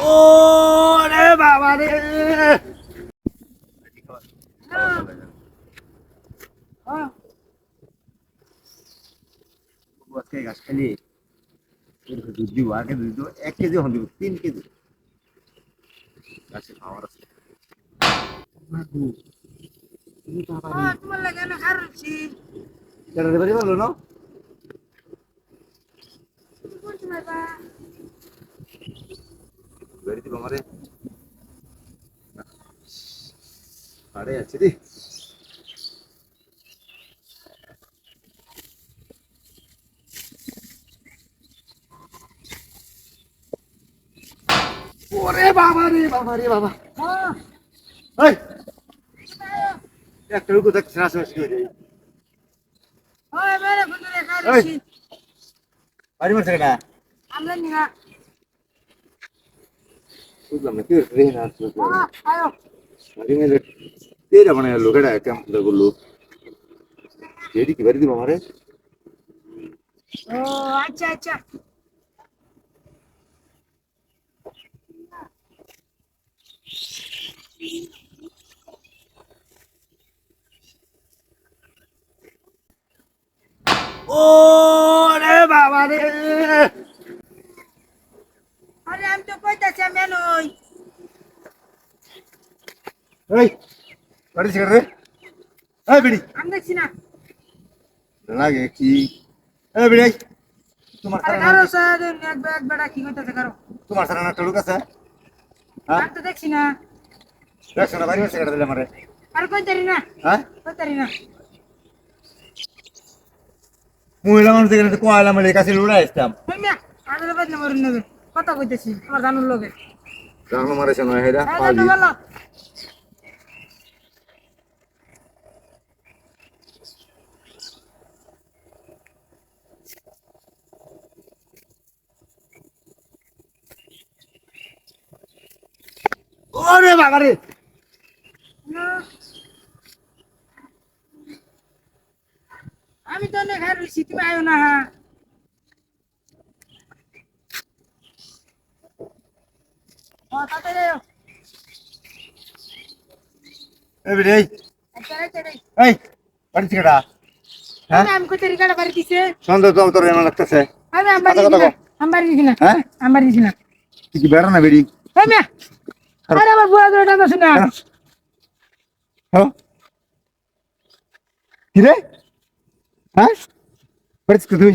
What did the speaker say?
ও রে বাবা রে। আজকে গাছ খালি। দুধ দিব আগে দুধ দিব এক কেজি হন দিব তিন কেজি। গাছে খাওয়ার আছে। তোমার লাগে না খারছি কেটে দেবে না? বেড়ে দিব আমারে আরে আছে রে ওরে বাবা রে বাবা রে বাবা এই একটা রুকু দেখ শ্বাস শ্বাস করে দেই ওই মেরে ফুটে খারছি বাড়ি মারছে না আমরা নিগা বুঝলাম না কি রে না আয়ো বাড়ি মেরে তেরা মানে লোকেরা কেমন করল যেটি কি বাড়ি দিব আমারে ও আচ্ছা আচ্ছা ও রে বাবা রে আরে আমি তো কইতাছি আমি নই এই বাড়ি ছিড়ে রে। এই বিড়ি। আমি দেখছি না। লাগে কি? এই বিড়ি তোমার আরে সারা কারও সাথে এক এক বেড়া কি কইতাছে কারও। তোমার সারা না টলুক আছে হ্যাঁ? আমি তো দেখছি না। দেখছ না বাড়ি কেটে দিলে আমারে। আর কইতারি না। হ্যাঁ? কইতারি না। মহিলা মানুষ এখানে কোয়ালা মেলে কাছে লুড়াই আসতাম। ওই মিয়া আগে বাদ না মরুন নেবে কথা কইতাছি আমার জানুর লগে। রাখল মারেছে নয় হেরা হ্যাঁ পালি ওরে বাবা রে। আমি তো অনেক হার তুমি আয়ো না হ্যাঁ ও তাড়াতাড়ি আয়ো এই বিড়ি এই আচ্ছা তাড়াতাড়ি এই বাড়ি ছিড়া হ্যাঁ আমি কত রিকাটা বাড়ি দিছে সন্ধ্যা তো তোর এমন লাগতেছে। আমি আম্বার কথা দিছি না। দিছি না। হ্যাঁ? দিছি না। তুই কি বেড়া না বেড়ি? আরে। আমার বুড়া ধরে টাকা শুনা হ্যাঁ। কি রে? হ্যাঁ? বাড়ি তুই?